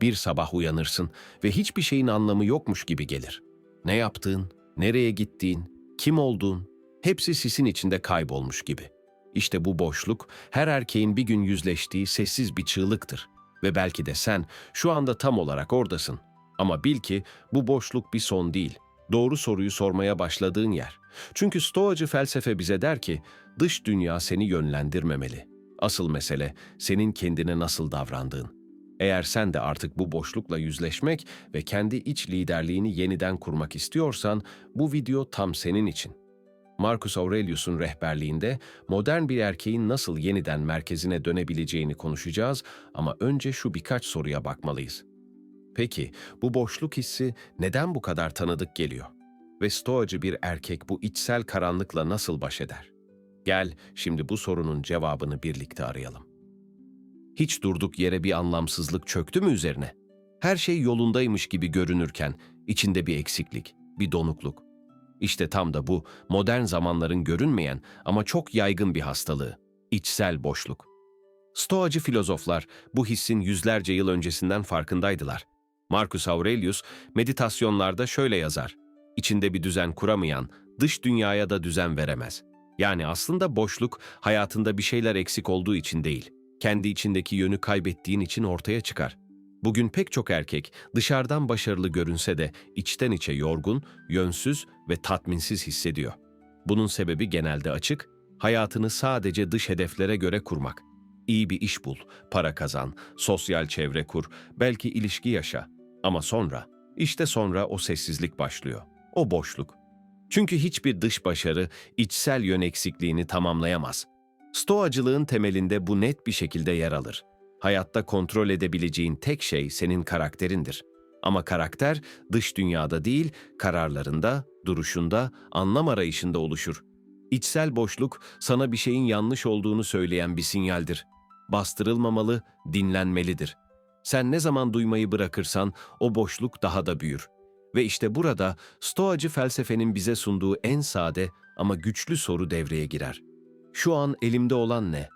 Bir sabah uyanırsın ve hiçbir şeyin anlamı yokmuş gibi gelir. Ne yaptığın, nereye gittiğin, kim olduğun hepsi sisin içinde kaybolmuş gibi. İşte bu boşluk her erkeğin bir gün yüzleştiği sessiz bir çığlıktır. Ve belki de sen şu anda tam olarak oradasın. Ama bil ki bu boşluk bir son değil. Doğru soruyu sormaya başladığın yer. Çünkü Stoacı felsefe bize der ki dış dünya seni yönlendirmemeli. Asıl mesele senin kendine nasıl davrandığın. Eğer sen de artık bu boşlukla yüzleşmek ve kendi iç liderliğini yeniden kurmak istiyorsan bu video tam senin için. Marcus Aurelius'un rehberliğinde modern bir erkeğin nasıl yeniden merkezine dönebileceğini konuşacağız ama önce şu birkaç soruya bakmalıyız. Peki bu boşluk hissi neden bu kadar tanıdık geliyor? Ve stoacı bir erkek bu içsel karanlıkla nasıl baş eder? Gel şimdi bu sorunun cevabını birlikte arayalım. Hiç durduk yere bir anlamsızlık çöktü mü üzerine? Her şey yolundaymış gibi görünürken içinde bir eksiklik, bir donukluk. İşte tam da bu modern zamanların görünmeyen ama çok yaygın bir hastalığı, içsel boşluk. Stoacı filozoflar bu hissin yüzlerce yıl öncesinden farkındaydılar. Marcus Aurelius meditasyonlarda şöyle yazar. İçinde bir düzen kuramayan dış dünyaya da düzen veremez. Yani aslında boşluk hayatında bir şeyler eksik olduğu için değil, kendi içindeki yönü kaybettiğin için ortaya çıkar. Bugün pek çok erkek dışarıdan başarılı görünse de içten içe yorgun, yönsüz ve tatminsiz hissediyor. Bunun sebebi genelde açık, hayatını sadece dış hedeflere göre kurmak. İyi bir iş bul, para kazan, sosyal çevre kur, belki ilişki yaşa. Ama sonra, işte sonra o sessizlik başlıyor. O boşluk. Çünkü hiçbir dış başarı içsel yön eksikliğini tamamlayamaz. Stoacılığın temelinde bu net bir şekilde yer alır. Hayatta kontrol edebileceğin tek şey senin karakterindir. Ama karakter dış dünyada değil, kararlarında, duruşunda, anlam arayışında oluşur. İçsel boşluk sana bir şeyin yanlış olduğunu söyleyen bir sinyaldir. Bastırılmamalı, dinlenmelidir. Sen ne zaman duymayı bırakırsan o boşluk daha da büyür. Ve işte burada Stoacı felsefenin bize sunduğu en sade ama güçlü soru devreye girer. Şu an elimde olan ne?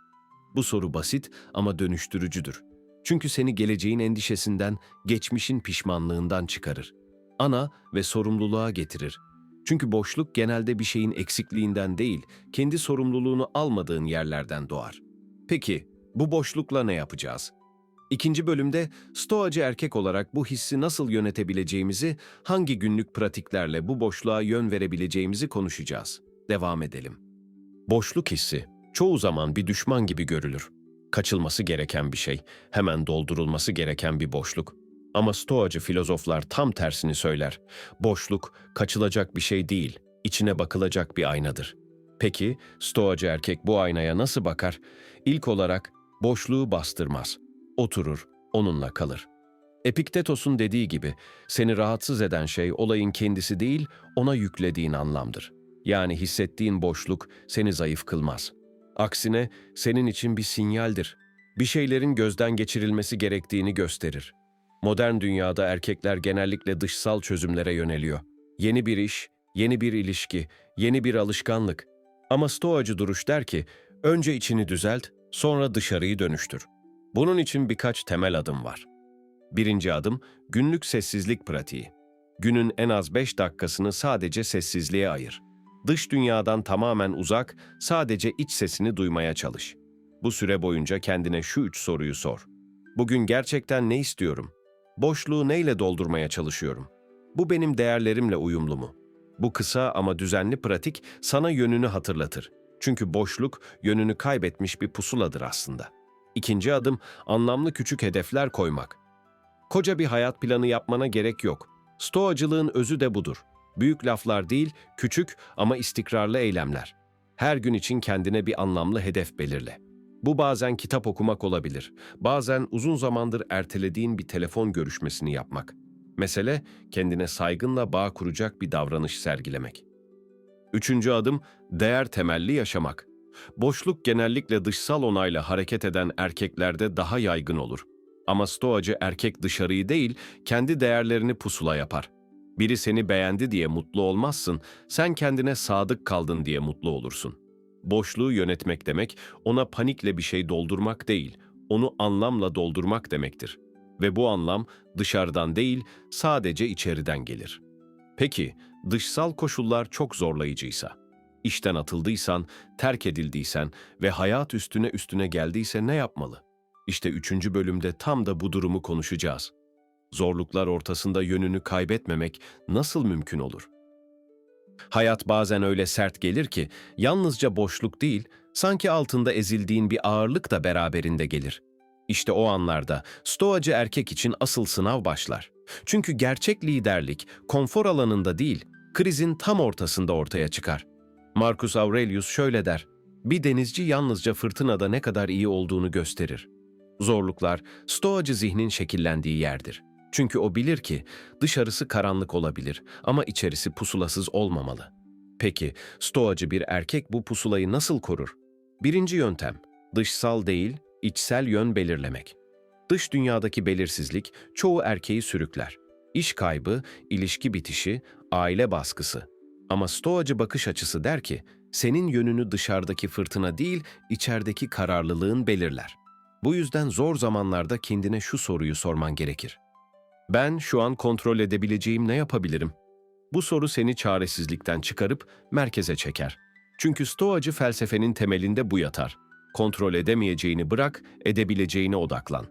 Bu soru basit ama dönüştürücüdür. Çünkü seni geleceğin endişesinden, geçmişin pişmanlığından çıkarır. Ana ve sorumluluğa getirir. Çünkü boşluk genelde bir şeyin eksikliğinden değil, kendi sorumluluğunu almadığın yerlerden doğar. Peki, bu boşlukla ne yapacağız? İkinci bölümde stoacı erkek olarak bu hissi nasıl yönetebileceğimizi, hangi günlük pratiklerle bu boşluğa yön verebileceğimizi konuşacağız. Devam edelim. Boşluk hissi çoğu zaman bir düşman gibi görülür. Kaçılması gereken bir şey, hemen doldurulması gereken bir boşluk. Ama stoacı filozoflar tam tersini söyler. Boşluk kaçılacak bir şey değil, içine bakılacak bir aynadır. Peki stoacı erkek bu aynaya nasıl bakar? İlk olarak boşluğu bastırmaz. Oturur, onunla kalır. Epiktetos'un dediği gibi seni rahatsız eden şey olayın kendisi değil, ona yüklediğin anlamdır. Yani hissettiğin boşluk seni zayıf kılmaz. Aksine senin için bir sinyaldir. Bir şeylerin gözden geçirilmesi gerektiğini gösterir. Modern dünyada erkekler genellikle dışsal çözümlere yöneliyor. Yeni bir iş, yeni bir ilişki, yeni bir alışkanlık. Ama stoacı duruş der ki, önce içini düzelt, sonra dışarıyı dönüştür. Bunun için birkaç temel adım var. Birinci adım, günlük sessizlik pratiği. Günün en az 5 dakikasını sadece sessizliğe ayır. Dış dünyadan tamamen uzak, sadece iç sesini duymaya çalış. Bu süre boyunca kendine şu üç soruyu sor. Bugün gerçekten ne istiyorum? Boşluğu neyle doldurmaya çalışıyorum? Bu benim değerlerimle uyumlu mu? Bu kısa ama düzenli pratik sana yönünü hatırlatır. Çünkü boşluk yönünü kaybetmiş bir pusuladır aslında. İkinci adım anlamlı küçük hedefler koymak. Koca bir hayat planı yapmana gerek yok. Stoacılığın özü de budur. Büyük laflar değil, küçük ama istikrarlı eylemler. Her gün için kendine bir anlamlı hedef belirle. Bu bazen kitap okumak olabilir. Bazen uzun zamandır ertelediğin bir telefon görüşmesini yapmak. Mesele kendine saygınla bağ kuracak bir davranış sergilemek. Üçüncü adım değer temelli yaşamak. Boşluk genellikle dışsal onayla hareket eden erkeklerde daha yaygın olur. Ama stoacı erkek dışarıyı değil, kendi değerlerini pusula yapar. Biri seni beğendi diye mutlu olmazsın, sen kendine sadık kaldın diye mutlu olursun. Boşluğu yönetmek demek, ona panikle bir şey doldurmak değil, onu anlamla doldurmak demektir. Ve bu anlam dışarıdan değil, sadece içeriden gelir. Peki, dışsal koşullar çok zorlayıcıysa, işten atıldıysan, terk edildiysen ve hayat üstüne üstüne geldiyse ne yapmalı? İşte üçüncü bölümde tam da bu durumu konuşacağız. Zorluklar ortasında yönünü kaybetmemek nasıl mümkün olur? Hayat bazen öyle sert gelir ki yalnızca boşluk değil, sanki altında ezildiğin bir ağırlık da beraberinde gelir. İşte o anlarda stoacı erkek için asıl sınav başlar. Çünkü gerçek liderlik konfor alanında değil, krizin tam ortasında ortaya çıkar. Marcus Aurelius şöyle der, bir denizci yalnızca fırtınada ne kadar iyi olduğunu gösterir. Zorluklar, stoacı zihnin şekillendiği yerdir. Çünkü o bilir ki dışarısı karanlık olabilir ama içerisi pusulasız olmamalı. Peki, stoacı bir erkek bu pusulayı nasıl korur? Birinci yöntem, dışsal değil, içsel yön belirlemek. Dış dünyadaki belirsizlik çoğu erkeği sürükler. İş kaybı, ilişki bitişi, aile baskısı. Ama stoacı bakış açısı der ki, senin yönünü dışarıdaki fırtına değil, içerideki kararlılığın belirler. Bu yüzden zor zamanlarda kendine şu soruyu sorman gerekir. Ben şu an kontrol edebileceğim ne yapabilirim? Bu soru seni çaresizlikten çıkarıp merkeze çeker. Çünkü Stoacı felsefenin temelinde bu yatar. Kontrol edemeyeceğini bırak, edebileceğine odaklan.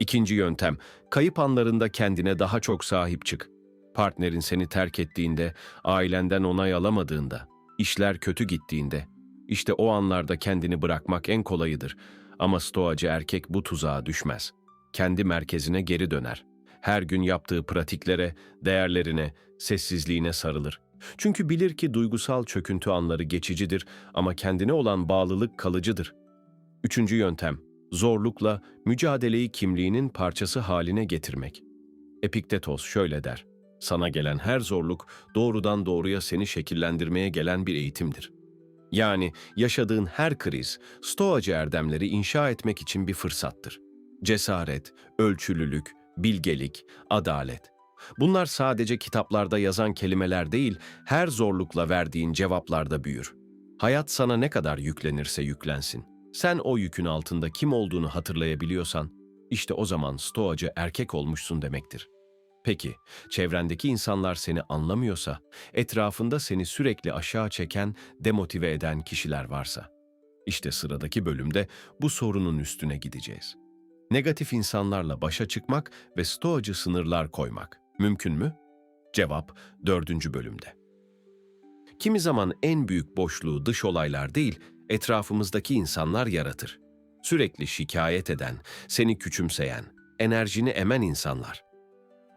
İkinci yöntem, kayıp anlarında kendine daha çok sahip çık. Partnerin seni terk ettiğinde, ailenden onay alamadığında, işler kötü gittiğinde, işte o anlarda kendini bırakmak en kolayıdır. Ama stoacı erkek bu tuzağa düşmez. Kendi merkezine geri döner. Her gün yaptığı pratiklere, değerlerine, sessizliğine sarılır. Çünkü bilir ki duygusal çöküntü anları geçicidir ama kendine olan bağlılık kalıcıdır. Üçüncü yöntem, zorlukla mücadeleyi kimliğinin parçası haline getirmek. Epiktetos şöyle der, sana gelen her zorluk doğrudan doğruya seni şekillendirmeye gelen bir eğitimdir. Yani yaşadığın her kriz, stoacı erdemleri inşa etmek için bir fırsattır. Cesaret, ölçülülük, bilgelik, adalet. Bunlar sadece kitaplarda yazan kelimeler değil, her zorlukla verdiğin cevaplarda büyür. Hayat sana ne kadar yüklenirse yüklensin. Sen o yükün altında kim olduğunu hatırlayabiliyorsan, işte o zaman stoacı erkek olmuşsun demektir. Peki, çevrendeki insanlar seni anlamıyorsa, etrafında seni sürekli aşağı çeken, demotive eden kişiler varsa, işte sıradaki bölümde bu sorunun üstüne gideceğiz. Negatif insanlarla başa çıkmak ve stoacı sınırlar koymak mümkün mü? Cevap dördüncü bölümde. Kimi zaman en büyük boşluğu dış olaylar değil, etrafımızdaki insanlar yaratır. Sürekli şikayet eden, seni küçümseyen, enerjini emen insanlar.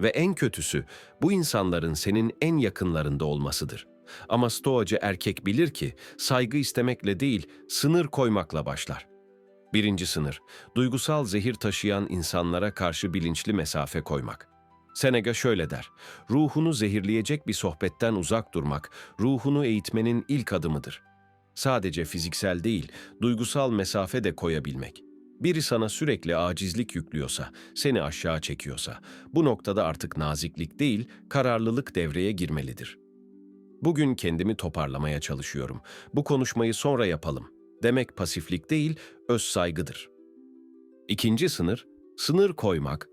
Ve en kötüsü bu insanların senin en yakınlarında olmasıdır. Ama stoacı erkek bilir ki saygı istemekle değil, sınır koymakla başlar. Birinci sınır, duygusal zehir taşıyan insanlara karşı bilinçli mesafe koymak. Seneca şöyle der, ruhunu zehirleyecek bir sohbetten uzak durmak, ruhunu eğitmenin ilk adımıdır. Sadece fiziksel değil, duygusal mesafe de koyabilmek. Biri sana sürekli acizlik yüklüyorsa, seni aşağı çekiyorsa, bu noktada artık naziklik değil, kararlılık devreye girmelidir. Bugün kendimi toparlamaya çalışıyorum. Bu konuşmayı sonra yapalım. Demek pasiflik değil, öz saygıdır. İkinci sınır, sınır koymak.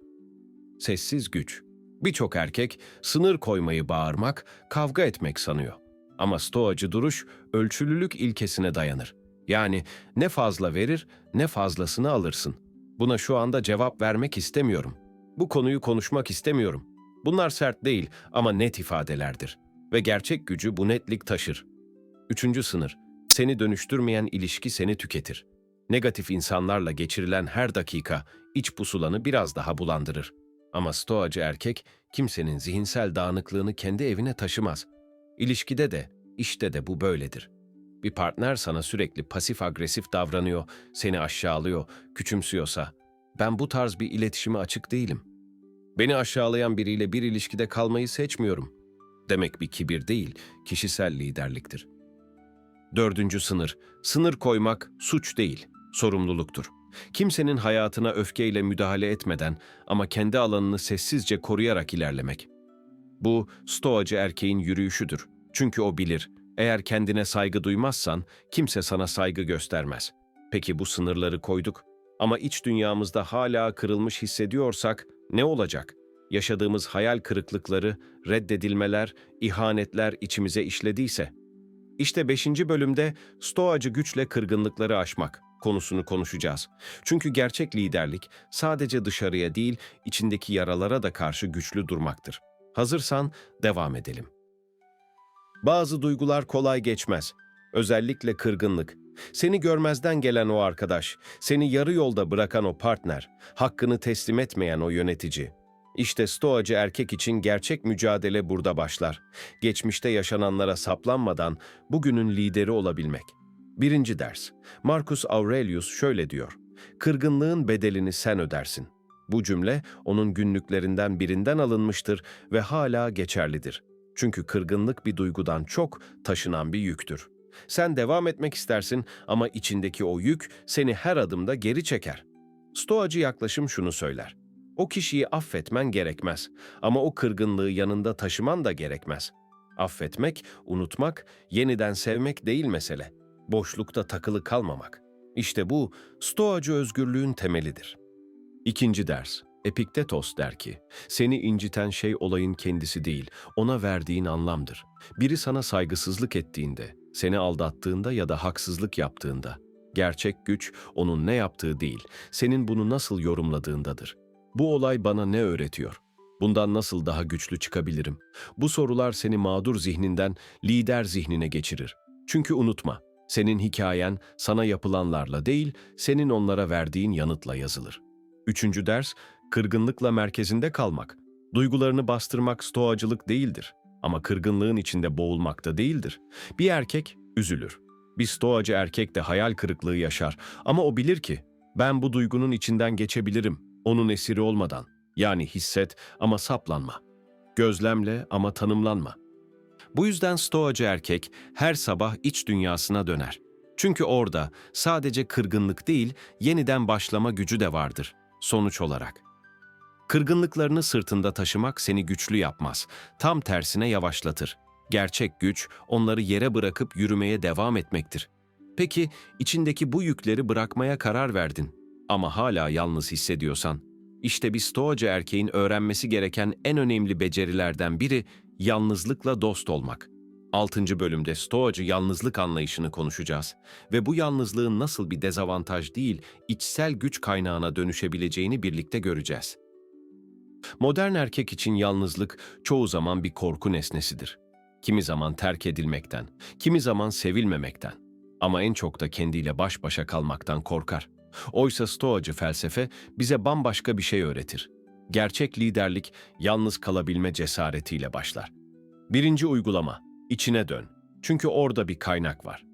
Sessiz güç. Birçok erkek sınır koymayı bağırmak, kavga etmek sanıyor. Ama stoacı duruş ölçülülük ilkesine dayanır. Yani ne fazla verir ne fazlasını alırsın. Buna şu anda cevap vermek istemiyorum. Bu konuyu konuşmak istemiyorum. Bunlar sert değil ama net ifadelerdir. Ve gerçek gücü bu netlik taşır. Üçüncü sınır, seni dönüştürmeyen ilişki seni tüketir. Negatif insanlarla geçirilen her dakika iç pusulanı biraz daha bulandırır. Ama stoacı erkek kimsenin zihinsel dağınıklığını kendi evine taşımaz. İlişkide de, işte de bu böyledir. Bir partner sana sürekli pasif agresif davranıyor, seni aşağılıyor, küçümsüyorsa, ben bu tarz bir iletişime açık değilim. Beni aşağılayan biriyle bir ilişkide kalmayı seçmiyorum. Demek bir kibir değil, kişisel liderliktir. Dördüncü sınır, sınır koymak suç değil, sorumluluktur. Kimsenin hayatına öfkeyle müdahale etmeden ama kendi alanını sessizce koruyarak ilerlemek. Bu, stoacı erkeğin yürüyüşüdür. Çünkü o bilir, eğer kendine saygı duymazsan kimse sana saygı göstermez. Peki bu sınırları koyduk ama iç dünyamızda hala kırılmış hissediyorsak Ne olacak? Yaşadığımız hayal kırıklıkları, reddedilmeler, ihanetler içimize işlediyse? İşte 5. bölümde Stoacı güçle kırgınlıkları aşmak konusunu konuşacağız. Çünkü gerçek liderlik sadece dışarıya değil, içindeki yaralara da karşı güçlü durmaktır. Hazırsan devam edelim. Bazı duygular kolay geçmez. Özellikle kırgınlık. Seni görmezden gelen o arkadaş, seni yarı yolda bırakan o partner, hakkını teslim etmeyen o yönetici. İşte stoacı erkek için gerçek mücadele burada başlar. Geçmişte yaşananlara saplanmadan bugünün lideri olabilmek. Birinci ders. Marcus Aurelius şöyle diyor. Kırgınlığın bedelini sen ödersin. Bu cümle onun günlüklerinden birinden alınmıştır ve hala geçerlidir. Çünkü kırgınlık bir duygudan çok taşınan bir yüktür. Sen devam etmek istersin ama içindeki o yük seni her adımda geri çeker. Stoacı yaklaşım şunu söyler. O kişiyi affetmen gerekmez ama o kırgınlığı yanında taşıman da gerekmez. Affetmek, unutmak, yeniden sevmek değil mesele. Boşlukta takılı kalmamak. İşte bu Stoacı özgürlüğün temelidir. İkinci ders. Epiktetos der ki, seni inciten şey olayın kendisi değil, ona verdiğin anlamdır. Biri sana saygısızlık ettiğinde, seni aldattığında ya da haksızlık yaptığında, gerçek güç onun ne yaptığı değil, senin bunu nasıl yorumladığındadır. Bu olay bana ne öğretiyor? Bundan nasıl daha güçlü çıkabilirim? Bu sorular seni mağdur zihninden lider zihnine geçirir. Çünkü unutma, senin hikayen sana yapılanlarla değil, senin onlara verdiğin yanıtla yazılır. Üçüncü ders, kırgınlıkla merkezinde kalmak. Duygularını bastırmak stoacılık değildir. Ama kırgınlığın içinde boğulmak da değildir. Bir erkek üzülür. Bir stoacı erkek de hayal kırıklığı yaşar. Ama o bilir ki, ben bu duygunun içinden geçebilirim, onun esiri olmadan. Yani hisset ama saplanma. Gözlemle ama tanımlanma. Bu yüzden stoacı erkek her sabah iç dünyasına döner. Çünkü orada sadece kırgınlık değil, yeniden başlama gücü de vardır sonuç olarak. Kırgınlıklarını sırtında taşımak seni güçlü yapmaz, tam tersine yavaşlatır. Gerçek güç onları yere bırakıp yürümeye devam etmektir. Peki içindeki bu yükleri bırakmaya karar verdin ama hala yalnız hissediyorsan, işte bir stoacı erkeğin öğrenmesi gereken en önemli becerilerden biri yalnızlıkla dost olmak. 6. bölümde stoacı yalnızlık anlayışını konuşacağız ve bu yalnızlığın nasıl bir dezavantaj değil, içsel güç kaynağına dönüşebileceğini birlikte göreceğiz. Modern erkek için yalnızlık çoğu zaman bir korku nesnesidir. Kimi zaman terk edilmekten, kimi zaman sevilmemekten ama en çok da kendiyle baş başa kalmaktan korkar. Oysa stoacı felsefe bize bambaşka bir şey öğretir. Gerçek liderlik yalnız kalabilme cesaretiyle başlar. Birinci uygulama, içine dön. Çünkü orada bir kaynak var.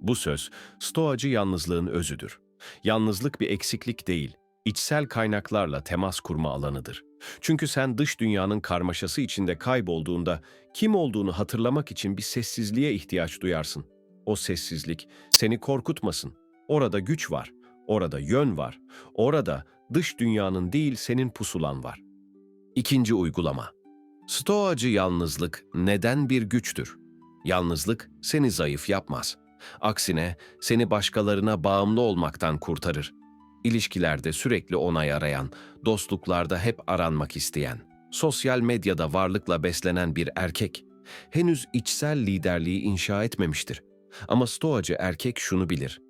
Bu söz, stoacı yalnızlığın özüdür. Yalnızlık bir eksiklik değil, içsel kaynaklarla temas kurma alanıdır. Çünkü sen dış dünyanın karmaşası içinde kaybolduğunda kim olduğunu hatırlamak için bir sessizliğe ihtiyaç duyarsın. O sessizlik seni korkutmasın. Orada güç var, orada yön var, orada dış dünyanın değil senin pusulan var. İkinci uygulama. Stoacı yalnızlık neden bir güçtür? Yalnızlık seni zayıf yapmaz. Aksine seni başkalarına bağımlı olmaktan kurtarır. İlişkilerde sürekli onay arayan, dostluklarda hep aranmak isteyen, sosyal medyada varlıkla beslenen bir erkek henüz içsel liderliği inşa etmemiştir. Ama stoacı erkek şunu bilir.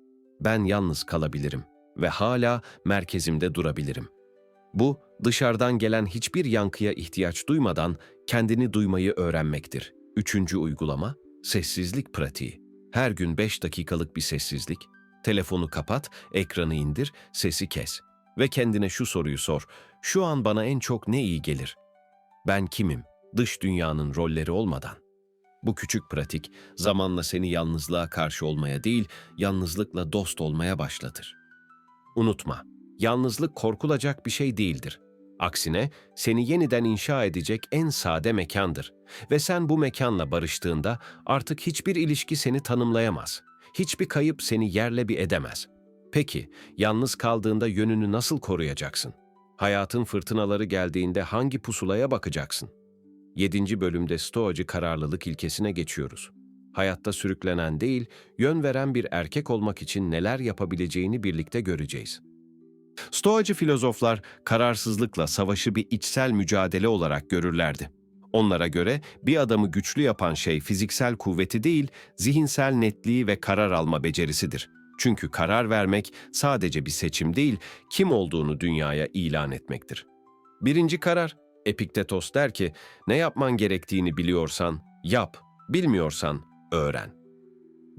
Ben yalnız kalabilirim ve hala merkezimde durabilirim. Bu, dışarıdan gelen hiçbir yankıya ihtiyaç duymadan kendini duymayı öğrenmektir. Üçüncü uygulama, sessizlik pratiği. Her gün 5 dakikalık bir sessizlik. Telefonu kapat, ekranı indir, sesi kes. Ve kendine şu soruyu sor. Şu an bana en çok ne iyi gelir? Ben kimim? Dış dünyanın rolleri olmadan. Bu küçük pratik zamanla seni yalnızlığa karşı olmaya değil, yalnızlıkla dost olmaya başlatır. Unutma, yalnızlık korkulacak bir şey değildir. Aksine seni yeniden inşa edecek en sade mekandır. Ve sen bu mekanla barıştığında artık hiçbir ilişki seni tanımlayamaz. Hiçbir kayıp seni yerle bir edemez. Peki, yalnız kaldığında yönünü nasıl koruyacaksın? Hayatın fırtınaları geldiğinde hangi pusulaya bakacaksın? 7. bölümde Stoacı kararlılık ilkesine geçiyoruz. Hayatta sürüklenen değil, yön veren bir erkek olmak için neler yapabileceğini birlikte göreceğiz. Stoacı filozoflar kararsızlıkla savaşı bir içsel mücadele olarak görürlerdi. Onlara göre bir adamı güçlü yapan şey fiziksel kuvveti değil, zihinsel netliği ve karar alma becerisidir. Çünkü karar vermek sadece bir seçim değil, kim olduğunu dünyaya ilan etmektir. Birinci karar, Epiktetos der ki, ne yapman gerektiğini biliyorsan yap, bilmiyorsan öğren.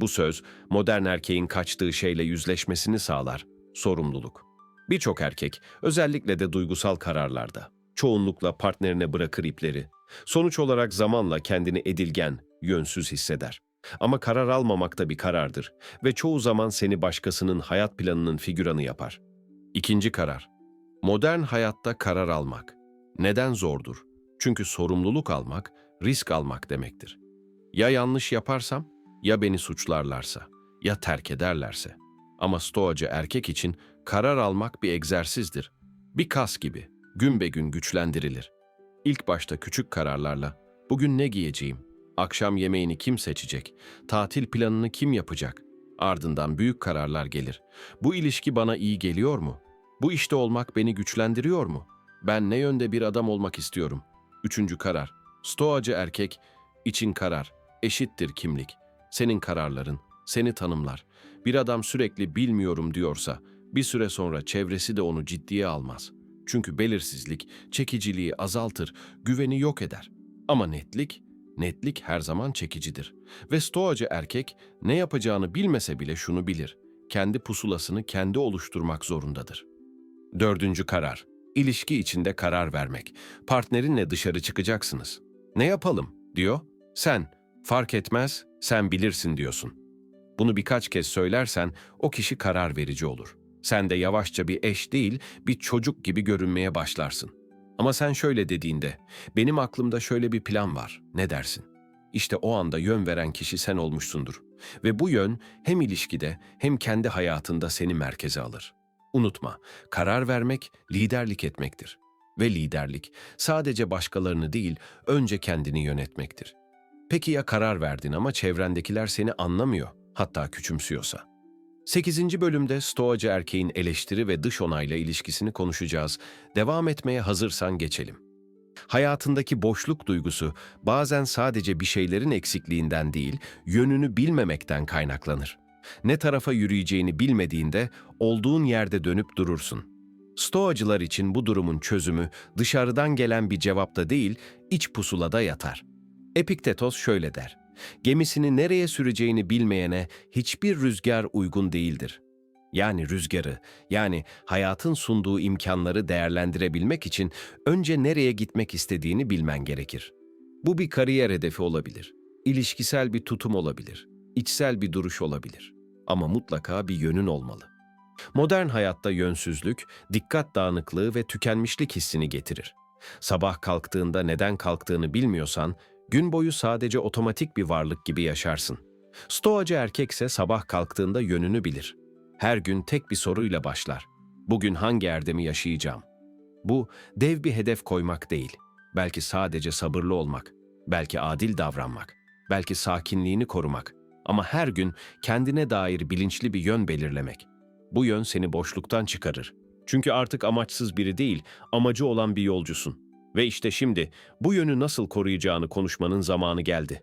Bu söz, modern erkeğin kaçtığı şeyle yüzleşmesini sağlar, sorumluluk. Birçok erkek, özellikle de duygusal kararlarda, çoğunlukla partnerine bırakır ipleri. Sonuç olarak zamanla kendini edilgen, yönsüz hisseder. Ama karar almamak da bir karardır ve çoğu zaman seni başkasının hayat planının figüranı yapar. İkinci karar. Modern hayatta karar almak. Neden zordur? Çünkü sorumluluk almak, risk almak demektir. Ya yanlış yaparsam, ya beni suçlarlarsa, ya terk ederlerse. Ama stoacı erkek için karar almak bir egzersizdir. Bir kas gibi, gün be gün güçlendirilir. İlk başta küçük kararlarla, bugün ne giyeceğim, akşam yemeğini kim seçecek, tatil planını kim yapacak, ardından büyük kararlar gelir. Bu ilişki bana iyi geliyor mu? Bu işte olmak beni güçlendiriyor mu? Ben ne yönde bir adam olmak istiyorum? Üçüncü karar. Stoacı erkek, için karar, eşittir kimlik. Senin kararların, seni tanımlar. Bir adam sürekli bilmiyorum diyorsa, bir süre sonra çevresi de onu ciddiye almaz. Çünkü belirsizlik, çekiciliği azaltır, güveni yok eder. Ama netlik, netlik her zaman çekicidir. Ve stoacı erkek ne yapacağını bilmese bile şunu bilir. Kendi pusulasını kendi oluşturmak zorundadır. Dördüncü karar. İlişki içinde karar vermek. Partnerinle dışarı çıkacaksınız. Ne yapalım? diyor. Sen, fark etmez, sen bilirsin diyorsun. Bunu birkaç kez söylersen o kişi karar verici olur. Sen de yavaşça bir eş değil, bir çocuk gibi görünmeye başlarsın. Ama sen şöyle dediğinde, benim aklımda şöyle bir plan var, ne dersin? İşte o anda yön veren kişi sen olmuşsundur. Ve bu yön hem ilişkide hem kendi hayatında seni merkeze alır. Unutma, karar vermek liderlik etmektir. Ve liderlik sadece başkalarını değil, önce kendini yönetmektir. Peki ya karar verdin ama çevrendekiler seni anlamıyor, hatta küçümsüyorsa? 8. bölümde Stoacı erkeğin eleştiri ve dış onayla ilişkisini konuşacağız. Devam etmeye hazırsan geçelim. Hayatındaki boşluk duygusu bazen sadece bir şeylerin eksikliğinden değil, yönünü bilmemekten kaynaklanır. Ne tarafa yürüyeceğini bilmediğinde olduğun yerde dönüp durursun. Stoacılar için bu durumun çözümü dışarıdan gelen bir cevapta değil, iç pusulada yatar. Epiktetos şöyle der. Gemisini nereye süreceğini bilmeyene hiçbir rüzgar uygun değildir. Yani rüzgarı, yani hayatın sunduğu imkanları değerlendirebilmek için önce nereye gitmek istediğini bilmen gerekir. Bu bir kariyer hedefi olabilir, ilişkisel bir tutum olabilir, içsel bir duruş olabilir. Ama mutlaka bir yönün olmalı. Modern hayatta yönsüzlük, dikkat dağınıklığı ve tükenmişlik hissini getirir. Sabah kalktığında neden kalktığını bilmiyorsan, gün boyu sadece otomatik bir varlık gibi yaşarsın. Stoacı erkekse sabah kalktığında yönünü bilir. Her gün tek bir soruyla başlar. Bugün hangi erdemi yaşayacağım? Bu dev bir hedef koymak değil. Belki sadece sabırlı olmak, belki adil davranmak, belki sakinliğini korumak. Ama her gün kendine dair bilinçli bir yön belirlemek. Bu yön seni boşluktan çıkarır. Çünkü artık amaçsız biri değil, amacı olan bir yolcusun. Ve işte şimdi bu yönü nasıl koruyacağını konuşmanın zamanı geldi.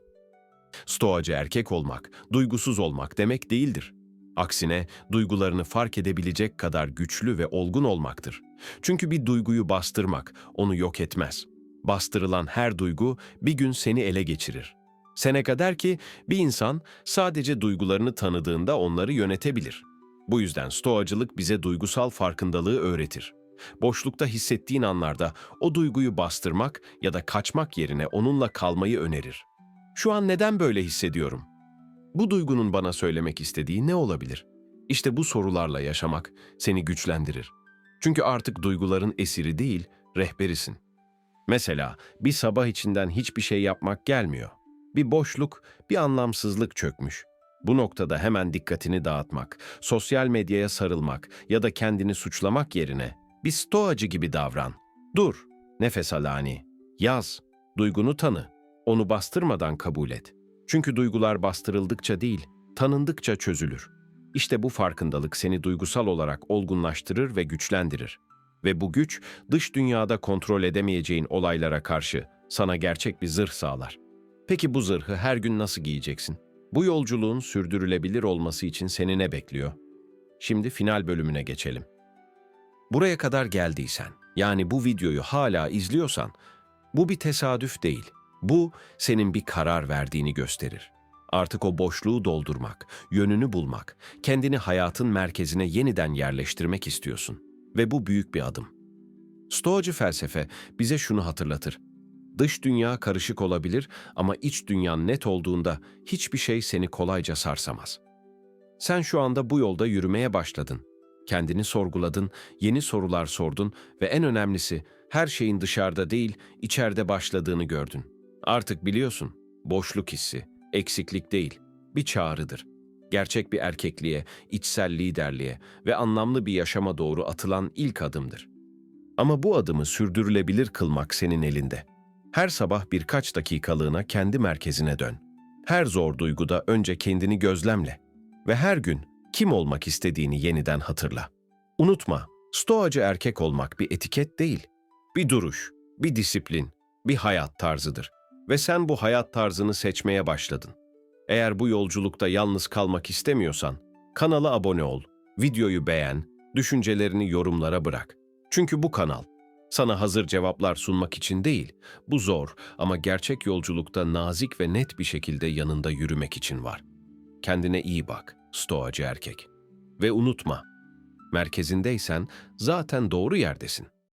Stoacı erkek olmak, duygusuz olmak demek değildir. Aksine duygularını fark edebilecek kadar güçlü ve olgun olmaktır. Çünkü bir duyguyu bastırmak onu yok etmez. Bastırılan her duygu bir gün seni ele geçirir. Seneca der ki bir insan sadece duygularını tanıdığında onları yönetebilir. Bu yüzden stoacılık bize duygusal farkındalığı öğretir. Boşlukta hissettiğin anlarda o duyguyu bastırmak ya da kaçmak yerine onunla kalmayı önerir. Şu an neden böyle hissediyorum? Bu duygunun bana söylemek istediği ne olabilir? İşte bu sorularla yaşamak seni güçlendirir. Çünkü artık duyguların esiri değil, rehberisin. Mesela bir sabah içinden hiçbir şey yapmak gelmiyor. Bir boşluk, bir anlamsızlık çökmüş. Bu noktada hemen dikkatini dağıtmak, sosyal medyaya sarılmak ya da kendini suçlamak yerine bir stoacı gibi davran. Dur, nefes al ani. Yaz, duygunu tanı. Onu bastırmadan kabul et. Çünkü duygular bastırıldıkça değil, tanındıkça çözülür. İşte bu farkındalık seni duygusal olarak olgunlaştırır ve güçlendirir. Ve bu güç dış dünyada kontrol edemeyeceğin olaylara karşı sana gerçek bir zırh sağlar. Peki bu zırhı her gün nasıl giyeceksin? Bu yolculuğun sürdürülebilir olması için seni ne bekliyor? Şimdi final bölümüne geçelim. Buraya kadar geldiysen, yani bu videoyu hala izliyorsan, bu bir tesadüf değil. Bu senin bir karar verdiğini gösterir. Artık o boşluğu doldurmak, yönünü bulmak, kendini hayatın merkezine yeniden yerleştirmek istiyorsun. Ve bu büyük bir adım. Stoacı felsefe bize şunu hatırlatır. Dış dünya karışık olabilir ama iç dünyan net olduğunda hiçbir şey seni kolayca sarsamaz. Sen şu anda bu yolda yürümeye başladın. Kendini sorguladın, yeni sorular sordun ve en önemlisi her şeyin dışarıda değil, içeride başladığını gördün. Artık biliyorsun, boşluk hissi, eksiklik değil, bir çağrıdır. Gerçek bir erkekliğe, içsel liderliğe ve anlamlı bir yaşama doğru atılan ilk adımdır. Ama bu adımı sürdürülebilir kılmak senin elinde. Her sabah birkaç dakikalığına kendi merkezine dön. Her zor duyguda önce kendini gözlemle ve her gün kim olmak istediğini yeniden hatırla. Unutma, stoacı erkek olmak bir etiket değil, bir duruş, bir disiplin, bir hayat tarzıdır. Ve sen bu hayat tarzını seçmeye başladın. Eğer bu yolculukta yalnız kalmak istemiyorsan, kanala abone ol, videoyu beğen, düşüncelerini yorumlara bırak. Çünkü bu kanal sana hazır cevaplar sunmak için değil, bu zor ama gerçek yolculukta nazik ve net bir şekilde yanında yürümek için var. Kendine iyi bak, stoacı erkek. Ve unutma, merkezindeysen zaten doğru yerdesin.